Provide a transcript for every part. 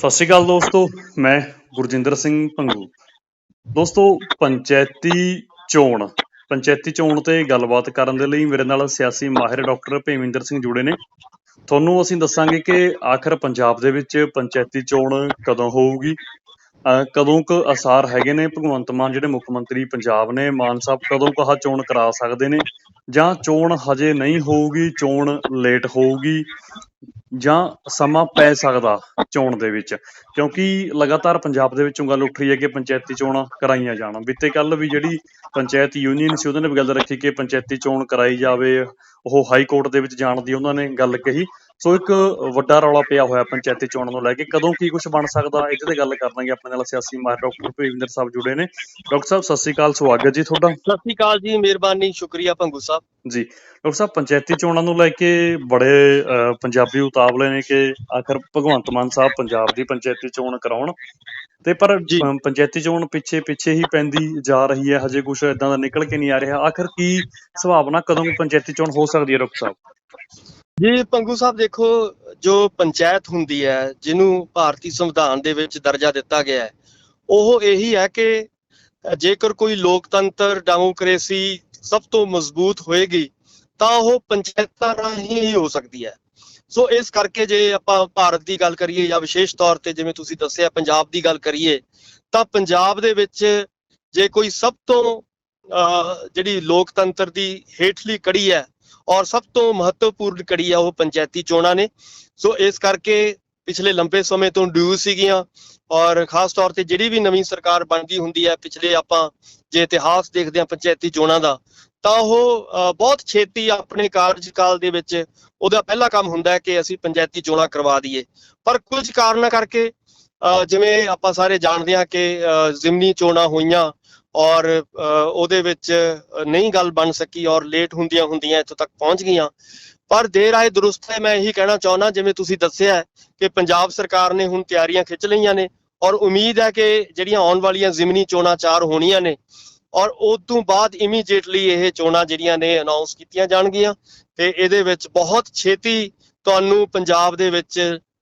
ਸਤਿ ਸ਼੍ਰੀ ਅਕਾਲ ਦੋਸਤੋ, ਮੈਂ ਗੁਰਜਿੰਦਰ ਸਿੰਘ ਭੰਗੂ ਦੋਸਤੋ, ਪੰਚਾਇਤੀ ਚੋਣ ਪੰਚਾਇਤੀ ਚੋਣ ਤੇ ਗੱਲਬਾਤ ਕਰਨ ਦੇ ਲਈ ਮੇਰੇ ਨਾਲ ਸਿਆਸੀ ਮਾਹਿਰ ਡਾਕਟਰ ਭੇਵਿੰਦਰ ਸਿੰਘ ਜੁੜੇ ਨੇ। ਤੁਹਾਨੂੰ ਅਸੀਂ ਦੱਸਾਂਗੇ ਕਿ ਆਖਰ ਪੰਜਾਬ ਦੇ ਵਿੱਚ ਪੰਚਾਇਤੀ ਚੋਣ ਕਦੋਂ ਹੋਊਗੀ? ਕਦੋਂ ਕੁ ਅਸਾਰ ਹੈਗੇ ਨੇ? ਭਗਵੰਤ ਮਾਨ, ਜਿਹੜੇ ਮੁੱਖ ਮੰਤਰੀ ਪੰਜਾਬ ਨੇ, ਮਾਨ ਸਾਹਿਬ ਕਦੋਂ ਕਹਾ ਚੋਣ ਕਰਾ ਸਕਦੇ ਨੇ? ਜਾਂ ਚੋਣ ਹਜੇ ਨਹੀਂ ਹੋਊਗੀ, ਚੋਣ ਲੇਟ ਹੋਊਗੀ? ਜਾਂ ਸਮਾਂ ਪੈ ਸਕਦਾ ਚੋਣ ਦੇ ਵਿੱਚ? ਕਿਉਂਕਿ ਲਗਾਤਾਰ ਪੰਜਾਬ ਦੇ ਵਿੱਚੋਂ ਗੱਲ ਉੱਠ ਰਹੀ ਹੈ ਕਿ ਪੰਚਾਇਤੀ ਚੋਣਾਂ ਕਰਾਈਆਂ ਜਾਣ। ਬੀਤੇ ਕੱਲ ਵੀ ਜਿਹੜੀ ਪੰਚਾਇਤ ਯੂਨੀਅਨ ਸੀ, ਉਹਦੇ ਨੇ ਵੀ ਗੱਲ ਰੱਖੀ ਕਿ ਪੰਚਾਇਤੀ ਚੋਣ ਕਰਾਈ ਜਾਵੇ। ਉਹ ਹਾਈ ਕੋਰਟ ਦੇ ਵਿੱਚ ਜਾਣ ਦੀ ਉਹਨਾਂ ਨੇ ਗੱਲ ਕਹੀ। ਸੋ ਇੱਕ ਵੱਡਾ ਰੌਲਾ ਪਿਆ ਹੋਇਆ ਪੰਚਾਇਤੀ ਚੋਣ ਨੂੰ ਲੈ ਕੇ। ਕਦੋਂ ਕੀ ਕੁਝ ਬਣ ਸਕਦਾ ਇਹਦੇ ਤੇ ਗੱਲ ਕਰਾਂਗੇ ਆਪਣੇ ਨਾਲ ਸਿਆਸੀ ਮਾਹਿਰ ਡਾਕਟਰ ਭੇਵਿੰਦਰ ਸਾਹਿਬ ਜੁੜੇ ਨੇ। ਡਾਕਟਰ ਸਾਹਿਬ ਸਤਿ ਸ੍ਰੀ ਅਕਾਲ ਸਵਾਗਤ ਜੀ ਤੁਹਾਡਾ। ਸਤਿ ਸ਼੍ਰੀ ਅਕਾਲ ਜੀ ਮਿਹਰਬਾਨੀ ਸ਼ੁਕਰੀਆ ਭੰਗੂ ਸਾਹਿਬ। ਜੀ ਡਾਕਟਰ ਸਾਹਿਬ ਪੰਚਾਇਤੀ ਚੋਣਾਂ ਨੂੰ ਲੈ ਕੇ ਬੜੇ ਪੰਜਾਬੀ ਉਤਾਵਲੇ ਨੇ ਕਿ ਆਖਰ ਭਗਵੰਤ ਮਾਨ ਸਾਹਿਬ ਪੰਜਾਬ ਦੀ ਪੰਚਾਇਤੀ ਚੋਣ ਕਰਾਉਣ। ਤੇ ਪਰ ਪੰਚਾਇਤੀ ਚੋਣ ਪਿੱਛੇ ਪਿੱਛੇ ਹੀ ਪੈਂਦੀ ਜਾ ਰਹੀ ਹੈ। ਹਜੇ ਕੁਝ ਇਦਾਂ ਦਾ ਨਿਕਲ ਕੇ ਨਹੀਂ ਆ ਰਿਹਾ। ਆਖਰ ਕੀ ਸੰਭਾਵਨਾ ਕਦੋਂ ਪੰਚਾਇਤੀ ਚੋਣ ਹੋ ਸਕਦੀ ਹੈ ਡਾਕਟਰ ਸਾਹਿਬ? ਜੀ ਪੰਗੂ ਸਾਹਿਬ ਦੇਖੋ ਜੋ ਪੰਚਾਇਤ ਹੁੰਦੀ ਹੈ ਜਿਹਨੂੰ ਭਾਰਤੀ ਸੰਵਿਧਾਨ ਦੇ ਵਿੱਚ ਦਰਜਾ ਦਿੱਤਾ ਗਿਆ ਹੈ ਉਹ ਇਹੀ ਹੈ ਕਿ ਜੇਕਰ ਕੋਈ ਲੋਕਤੰਤਰ ਡੈਮੋਕ੍ਰੇਸੀ ਸਭ ਤੋਂ ਮਜ਼ਬੂਤ ਹੋਏਗੀ ਤਾਂ ਉਹ ਪੰਚਾਇਤਾਂ ਰਾਹੀਂ ਹੀ ਹੋ ਸਕਦੀ ਹੈ। ਸੋ ਇਸ ਕਰਕੇ ਜੇ ਆਪਾਂ ਭਾਰਤ ਦੀ ਗੱਲ ਕਰੀਏ ਜਾਂ ਵਿਸ਼ੇਸ਼ ਤੌਰ ਤੇ ਜਿਵੇਂ ਤੁਸੀਂ ਦੱਸਿਆ ਪੰਜਾਬ ਦੀ ਗੱਲ ਕਰੀਏ ਤਾਂ ਪੰਜਾਬ ਦੇ ਵਿੱਚ ਜੇ ਕੋਈ ਸਭ ਤੋਂ ਅ, ਜਿਹੜੀ ਲੋਕਤੰਤਰ ਦੀ ਹੇਠਲੀ ਕੜੀ ਹੈ ਔਰ ਸਭ ਤੋਂ ਮਹੱਤਵਪੂਰਨ ਕੜੀ ਆ ਉਹ ਪੰਚਾਇਤੀ ਚੋਣਾਂ ਨੇ। ਸੋ ਇਸ ਕਰਕੇ ਪਿਛਲੇ ਲੰਬੇ ਸਮੇਂ ਤੋਂ ਡਿਊ ਸੀਗੀਆਂ ਔਰ ਖਾਸ ਤੌਰ ਤੇ ਜਿਹੜੀ ਵੀ ਨਵੀਂ ਸਰਕਾਰ ਬਣਦੀ ਹੁੰਦੀ ਹੈ ਪਿਛਲੇ ਆਪਾਂ ਜੇ ਇਤਿਹਾਸ ਦੇਖਦੇ ਹਾਂ ਪੰਚਾਇਤੀ ਚੋਣਾਂ ਦਾ ਤਾਂ ਉਹ ਅ, ਬਹੁਤ ਛੇਤੀ ਆਪਣੇ ਕਾਰਜਕਾਲ ਦੇ ਵਿੱਚ ਉਹਦਾ ਪਹਿਲਾ ਕੰਮ ਹੁੰਦਾ ਹੈ ਕਿ ਅਸੀਂ ਪੰਚਾਇਤੀ ਚੋਣਾਂ ਕਰਵਾ ਦਈਏ। ਪਰ ਕੁਝ ਕਾਰਨਾਂ ਕਰਕੇ ਅ, ਜਿਵੇਂ ਆਪਾਂ ਸਾਰੇ ਜਾਣਦੇ ਹਾਂ ਕਿ ਅ, ਜ਼ਿਮਨੀ ਚੋਣਾਂ ਹੋਈਆਂ ਔਰ ਉਹਦੇ ਵਿੱਚ ਨਹੀਂ ਗੱਲ ਬਣ ਸਕੀ ਔਰ ਲੇਟ ਹੁੰਦੀਆਂ ਹੁੰਦੀਆਂ ਇੱਥੋਂ ਤੱਕ ਪਹੁੰਚ ਗਈਆਂ। ਪਰ ਦੇਰ ਆਏ ਦਰੁਸਤ ਹੈ ਮੈਂ ਇਹੀ ਕਹਿਣਾ ਚਾਹੁੰਦਾ, ਜਿਵੇਂ ਤੁਸੀਂ ਦੱਸਿਆ ਕਿ ਪੰਜਾਬ ਸਰਕਾਰ ਨੇ ਹੁਣ ਤਿਆਰੀਆਂ ਖਿੱਚ ਲਈਆਂ ਨੇ ਔਰ ਉਮੀਦ ਹੈ ਕਿ ਜਿਹੜੀਆਂ ਆਉਣ ਵਾਲੀਆਂ ਜ਼ਿਮਨੀ ਚੋਣਾਂ ਚਾਰ ਹੋਣੀਆਂ ਨੇ ਔਰ ਉਸ ਤੋਂ ਬਾਅਦ ਇਮੀਡੀਏਟਲੀ ਇਹ ਚੋਣਾਂ ਜਿਹੜੀਆਂ ਨੇ ਅਨਾਉਂਸ ਕੀਤੀਆਂ ਜਾਣਗੀਆਂ ਤੇ ਇਹਦੇ ਵਿੱਚ ਬਹੁਤ ਛੇਤੀ ਤੁਹਾਨੂੰ ਪੰਜਾਬ ਦੇ ਵਿੱਚ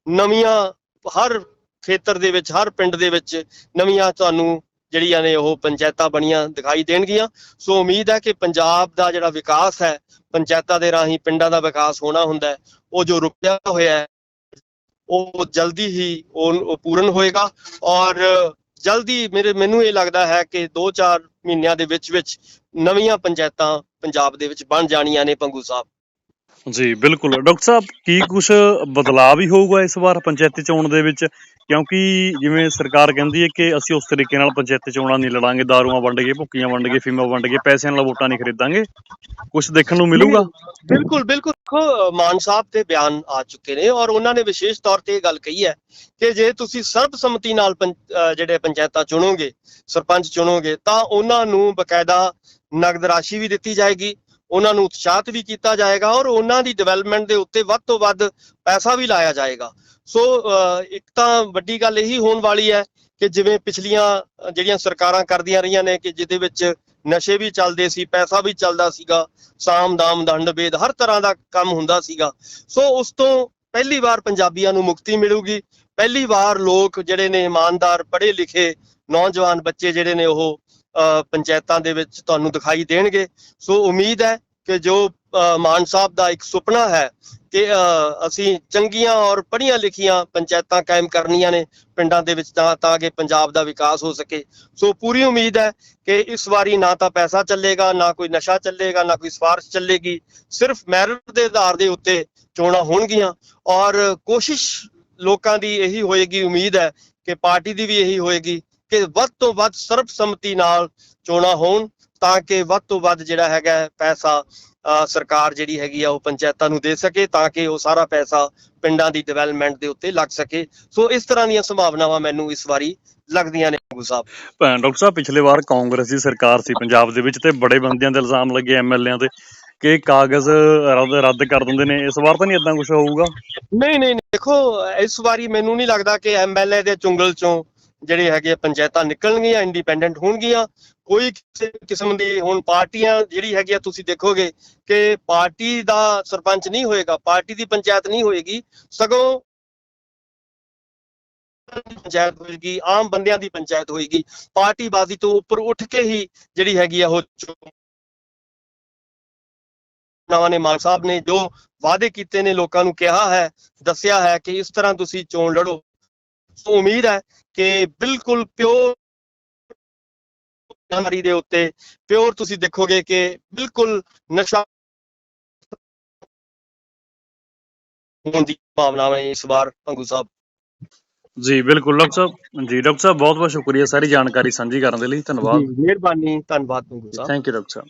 ਨਵੀਆਂ, ਹਰ ਖੇਤਰ ਦੇ ਵਿੱਚ, ਹਰ ਪਿੰਡ ਦੇ ਵਿੱਚ ਨਵੀਆਂ ਤੁਹਾਨੂੰ ਜਿਹੜੀਆਂ ਨੇ ਉਹ ਪੰਚਾਇਤਾਂ ਬਣੀਆਂ ਦਿਖਾਈ ਦੇਣਗੀਆਂ। ਸੋ ਉਮੀਦ ਹੈ ਕਿ ਪੰਜਾਬ ਦਾ ਜਿਹੜਾ ਵਿਕਾਸ ਹੈ, ਪੰਚਾਇਤਾਂ ਦੇ ਰਾਹੀਂ ਪਿੰਡਾਂ ਦਾ ਵਿਕਾਸ ਹੋਣਾ ਹੁੰਦਾ ਹੈ। ਉਹ ਜੋ ਰੁਕਿਆ ਹੋਇਆ ਹੈ, ਉਹ ਜਲਦੀ ਹੀ ਉਹ ਉਹ ਪੂਰਨ ਹੋਏਗਾ। ਔਰ ਜਲਦੀ ਮੇਰੇ ਮੈਨੂੰ ਇਹ ਲੱਗਦਾ ਹੈ ਕਿ 2-4 ਮਹੀਨਿਆਂ ਦੇ ਵਿੱਚ ਵਿੱਚ ਨਵੀਆਂ ਪੰਚਾਇਤਾਂ ਪੰਜਾਬ ਦੇ ਵਿੱਚ ਬਣ ਜਾਣੀਆਂ ਨੇ ਪੰਗੂ ਸਾਹਿਬ। ਜੀ, ਬਿਲਕੁਲ। ਡਾਕਟਰ ਸਾਹਿਬ, ਕੀ ਕੁਝ ਬਦਲਾਅ ਵੀ ਹੋਊਗਾ ਇਸ ਵਾਰ ਪੰਚਾਇਤੀ ਚੋਣ ਦੇ ਵਿੱਚ? ਕਿਉਂਕਿ ਜਿਵੇਂ ਸਰਕਾਰ ਕਹਿੰਦੀ ਹੈ ਕਿ ਅਸੀਂ ਉਸ ਤਰੀਕੇ ਨਾਲ ਪੰਚਾਇਤੀ ਚੋਣਾਂ ਨਹੀਂ ਲੜਾਂਗੇ, ਦਾਰੂਆਂ ਵੰਡ ਕੇ, ਭੁੱਕੀਆਂ ਵੰਡ ਕੇ ਫੀਮਾਂ ਵੰਡ ਕੇ, ਪੈਸਿਆਂ ਨਾਲ ਵੋਟਾਂ ਨਹੀਂ ਖਰੀਦਾਂਗੇ। ਕੁਝ ਦੇਖਣ ਨੂੰ ਮਿਲੂਗਾ? ਬਿਲਕੁਲ ਬਿਲਕੁਲ। ਦੇਖੋ, ਮਾਨ ਸਾਹਿਬ ਦੇ ਬਿਆਨ ਆ ਚੁੱਕੇ ਨੇ ਔਰ ਉਹਨਾਂ ਨੇ ਵਿਸ਼ੇਸ਼ ਤੌਰ ਤੇ ਇਹ ਗੱਲ ਕਹੀ ਹੈ ਕਿ ਜੇ ਤੁਸੀਂ ਸਰਬਸੰਮਤੀ ਨਾਲ ਪੰਚ- ਜਿਹੜੇ ਪੰਚਾਇਤਾਂ ਚੁਣੋਗੇ, ਸਰਪੰਚ ਚੁਣੋਗੇ, ਤਾਂ ਉਹਨਾਂ ਨੂੰ ਬਕਾਇਦਾ ਨਗਦ ਰਾਸ਼ੀ ਵੀ ਦਿੱਤੀ ਜਾਏਗੀ। ਉਹਨਾਂ ਨੂੰ ਉਤਸ਼ਾਹਤ ਵੀ ਕੀਤਾ ਜਾਏਗਾ ਔਰ ਉਹਨਾਂ ਦੀ ਡਿਵੈਲਪਮੈਂਟ ਦੇ ਉੱਤੇ ਵੱਧ ਤੋਂ ਵੱਧ ਪੈਸਾ ਵੀ ਲਾਇਆ ਜਾਏਗਾ। ਸੋ ਇੱਕ ਤਾਂ ਵੱਡੀ ਗੱਲ ਇਹੀ ਹੋਣ ਵਾਲੀ ਹੈ ਕਿ ਜਿਵੇਂ ਪਿਛਲੀਆਂ ਜਿਹੜੀਆਂ ਸਰਕਾਰਾਂ ਕਰਦੀਆਂ ਰਹੀਆਂ ਨੇ ਕਿ ਜਿਹਦੇ ਵਿੱਚ ਨਸ਼ੇ ਵੀ ਚੱਲਦੇ ਸੀ, ਪੈਸਾ ਵੀ ਚੱਲਦਾ ਸੀਗਾ, ਸਾਮ, ਦਾਮ, ਦੰਡ, ਭੇਦ ਹਰ ਤਰ੍ਹਾਂ ਦਾ ਕੰਮ ਹੁੰਦਾ ਸੀਗਾ। ਸੋ, ਉਸ ਤੋਂ ਪਹਿਲੀ ਵਾਰ ਪੰਜਾਬੀਆਂ ਨੂੰ ਮੁਕਤੀ ਮਿਲੂਗੀ। ਪਹਿਲੀ ਵਾਰ ਲੋਕ ਜਿਹੜੇ ਨੇ ਇਮਾਨਦਾਰ, ਪੜ੍ਹੇ ਲਿਖੇ ਨੌਜਵਾਨ ਬੱਚੇ ਜਿਹੜੇ ਨੇ ਉਹ ਪੰਚਾਇਤਾਂ ਦੇ ਵਿੱਚ ਤੁਹਾਨੂੰ ਦਿਖਾਈ ਦੇਣਗੇ। ਸੋ ਉਮੀਦ ਹੈ ਕਿ ਜੋ ਮਾਨ ਸਾਹਿਬ ਦਾ ਇੱਕ ਸੁਪਨਾ ਹੈ ਕਿ ਅਸੀਂ ਚੰਗੀਆਂ ਔਰ ਪੜ੍ਹੀਆਂ ਲਿਖੀਆਂ ਪੰਚਾਇਤਾਂ ਕਾਇਮ ਕਰਨੀਆਂ ਨੇ ਪਿੰਡਾਂ ਦੇ ਵਿੱਚ, ਤਾਂ ਤਾਂ ਕਿ ਪੰਜਾਬ ਦਾ ਵਿਕਾਸ ਹੋ ਸਕੇ। ਸੋ ਪੂਰੀ ਉਮੀਦ ਹੈ ਕਿ ਇਸ ਵਾਰੀ ਨਾ ਤਾਂ ਪੈਸਾ ਚੱਲੇਗਾ, ਨਾ ਕੋਈ ਨਸ਼ਾ ਚੱਲੇਗਾ, ਨਾ ਕੋਈ ਸਵਾਰਥ ਚੱਲੇਗੀ। ਸਿਰਫ ਮੈਰਿਟ ਦੇ ਆਧਾਰ ਦੇ ਉੱਤੇ ਚੋਣਾਂ ਹੋਣਗੀਆਂ ਔਰ ਕੋਸ਼ਿਸ਼ ਲੋਕਾਂ ਦੀ ਇਹੀ ਹੋਏਗੀ, ਉਮੀਦ ਹੈ ਕਿ ਪਾਰਟੀ ਦੀ ਵੀ ਇਹੀ ਹੋਏਗੀ। ਕਿ ਵੱਧ ਤੋਂ ਵੱਧ ਸਰਬਸੰਮਤੀ ਨਾਲ ਚੋਣਾਂ ਹੋਣ ਤਾਂ ਕਿ ਵੱਧ ਤੋਂ ਵੱਧ ਜਿਹੜਾ ਹੈਗਾ ਪੈਸਾ ਸਰਕਾਰ ਜਿਹੜੀ ਹੈਗੀ ਆ ਉਹ ਪੰਚਾਇਤਾਂ ਨੂੰ ਦੇ ਸਕੇ ਤਾਂ ਕਿ ਉਹ ਸਾਰਾ ਪੈਸਾ ਪਿੰਡਾਂ ਦੀ ਡਿਵੈਲਪਮੈਂਟ ਦੇ ਉੱਤੇ ਲੱਗ ਸਕੇ। ਸੋ ਇਸ ਤਰ੍ਹਾਂ ਦੀਆਂ ਸੰਭਾਵਨਾਵਾਂ ਮੈਨੂੰ ਇਸ ਵਾਰੀ ਲੱਗਦੀਆਂ ਨੇ ਗੁਰੂ ਸਾਹਿਬ। ਭੈਣ ਡਾਕਟਰ ਸਾਹਿਬ ਪਿਛਲੇ ਵਾਰ ਕਾਂਗਰਸ ਦੀ ਸਰਕਾਰ ਸੀ ਪੰਜਾਬ ਦੇ ਵਿੱਚ ਤੇ ਬੜੇ ਬੰਦਿਆਂ ਦੇ ਇਲਜ਼ਾਮ ਲੱਗੇ ਐਮਐਲਏਆਂ ਤੇ ਕਿ ਕਾਗਜ਼ ਰੱਦ ਰੱਦ ਕਰ ਦਿੰਦੇ ਨੇ। ਇਸ ਵਾਰ ਤਾਂ ਨਹੀਂ ਇਦਾਂ ਕੁਝ ਹੋਊਗਾ? ਨਹੀਂ ਨਹੀਂ, ਦੇਖੋ ਇਸ ਵਾਰੀ ਮੈਨੂੰ ਨਹੀਂ ਲੱਗਦਾ ਕਿ ਐਮਐਲਏ ਦੇ ਚੁੰਗਲ ਚੋਂ ਜਿਹੜੇ ਹੈਗੇ ਆ ਪੰਚਾਇਤਾਂ ਨਿਕਲਣਗੀਆਂ ਇੰਡੀਪੈਂਡੈਂਟ ਹੋਣਗੀਆਂ, ਕੋਈ ਕਿਸੇ ਕਿਸਮ ਦੀ ਹੁਣ ਪਾਰਟੀਆਂ ਜਿਹੜੀ ਹੈਗੀ ਆ, ਤੁਸੀਂ ਦੇਖੋਗੇ ਕਿ ਪਾਰਟੀ ਦਾ ਸਰਪੰਚ ਨਹੀਂ ਹੋਏਗਾ, ਪਾਰਟੀ ਦੀ ਪੰਚਾਇਤ ਨਹੀਂ ਹੋਏਗੀ, ਸਗੋਂ ਪੰਚਾਇਤ ਹੋਏਗੀ, ਆਮ ਬੰਦਿਆਂ ਦੀ ਪੰਚਾਇਤ ਹੋਏਗੀ, ਪਾਰਟੀਬਾਜ਼ੀ ਤੋਂ ਉੱਪਰ ਉੱਠ ਕੇ ਹੀ ਜਿਹੜੀ ਹੈਗੀ ਆ ਉਹ ਚੋਣਾਂ ਨੇ ਮਾਨ ਸਾਹਿਬ ਨੇ ਜੋ ਵਾਅਦੇ ਕੀਤੇ ਨੇ, ਲੋਕਾਂ ਨੂੰ ਕਿਹਾ ਹੈ, ਦੱਸਿਆ ਹੈ ਕਿ ਇਸ ਤਰ੍ਹਾਂ ਤੁਸੀਂ ਚੋਣ ਲੜੋ। ਸੋ ਉਮੀਦ ਹੈ ਕਿ ਬਿਲਕੁਲ ਪਿਓਰ ਜਾਣਕਾਰੀ ਦੇ ਉੱਤੇ ਪਿਓਰ ਤੁਸੀਂ ਦੇਖੋਗੇ ਕਿ ਬਿਲਕੁਲ ਨਸ਼ਾ ਹੋਣ ਦੀ ਭਾਵਨਾ ਹੈ ਇਸ ਵਾਰ ਪੰਗੂ ਸਾਹਿਬ। ਜੀ ਬਿਲਕੁਲ ਡਾਕਟਰ ਸਾਹਿਬ। ਜੀ ਡਾਕਟਰ ਸਾਹਿਬ ਬਹੁਤ ਬਹੁਤ ਸ਼ੁਕਰੀਆ ਸਾਰੀ ਜਾਣਕਾਰੀ ਸਾਂਝੀ ਕਰਨ ਦੇ ਲਈ। ਧੰਨਵਾਦ। ਮਿਹਰਬਾਨੀ। ਧੰਨਵਾਦ ਸਾਹਿਬ। Thank you doctor Sahib.